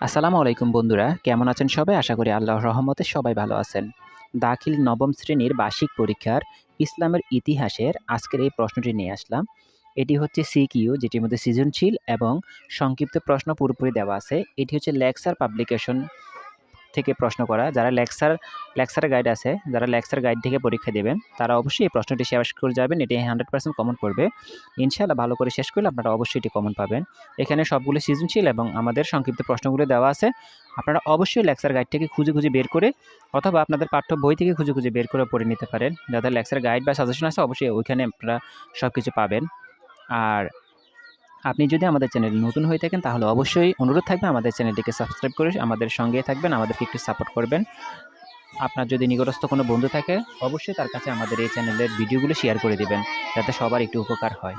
আসসালামু আলাইকুম বন্ধুরা, কেমন আছেন সবাই? আশা করি আল্লাহর রহমতে সবাই ভালো আছেন। দাখিল নবম শ্রেণির বার্ষিক পরীক্ষার ইসলামের ইতিহাসের আজকের এই প্রশ্নটি নিয়ে আসলাম। এটি হচ্ছে সিকিউ, যেটির মধ্যে সৃজনশীল এবং সংক্ষিপ্ত প্রশ্ন পুরোপুরি দেওয়া আছে। এটি হচ্ছে লেকচার পাবলিকেশন। থেকে প্রশ্ন করা। যারা লেকচার লেকচার গাইড আছে, যারা লেকচার গাইড থেকে পরীক্ষা দেবেন, তারা অবশ্যই এই প্রশ্নটি শেষ করে যাবেন, এটি হান্ড্রেড পার্সেন্ট কমন পড়বে ইনশাআল্লাহ ভালো করে শেষ করলে আপনারা অবশ্যই এটি কমন পাবেন। এখানে সবগুলো সৃজনশীল এবং আমাদের সংক্ষিপ্ত প্রশ্নগুলো দেওয়া আছে। আপনারা অবশ্যই লেকচার গাইড থেকে খুঁজে খুঁজে বের করে, অথবা আপনাদের পাঠ্য বই থেকে খুঁজে খুঁজে বের করে পড়ে নিতে পারেন। যাদের লেকচার গাইড বা সাজেশন আছে, অবশ্যই ওইখানে আপনারা সব কিছু পাবেন। আর আপনি যদি আমাদের চ্যানেল নতুন হয়ে থাকেন, তাহলে অবশ্যই অনুরোধ থাকবে আমাদের চ্যানেলটিকে সাবস্ক্রাইব করে আমাদের সঙ্গে থাকবেন, আমাদেরকে একটু সাপোর্ট করবেন। আপনার যদি নিকটস্থ কোনো বন্ধু থাকে, অবশ্যই তার কাছে আমাদের এই চ্যানেলের ভিডিওগুলো শেয়ার করে দিবেন, যাতে সবার একটু উপকার হয়।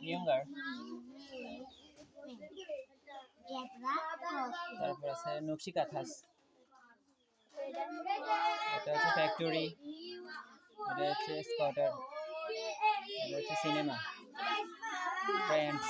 ইয়ঙ্গার তারপর আছে নকশি কাথাস। এটা হচ্ছে ফ্যাক্টরি এটা হচ্ছে স্কটার এটা হচ্ছে সিনেমা ফ্রেন্ডস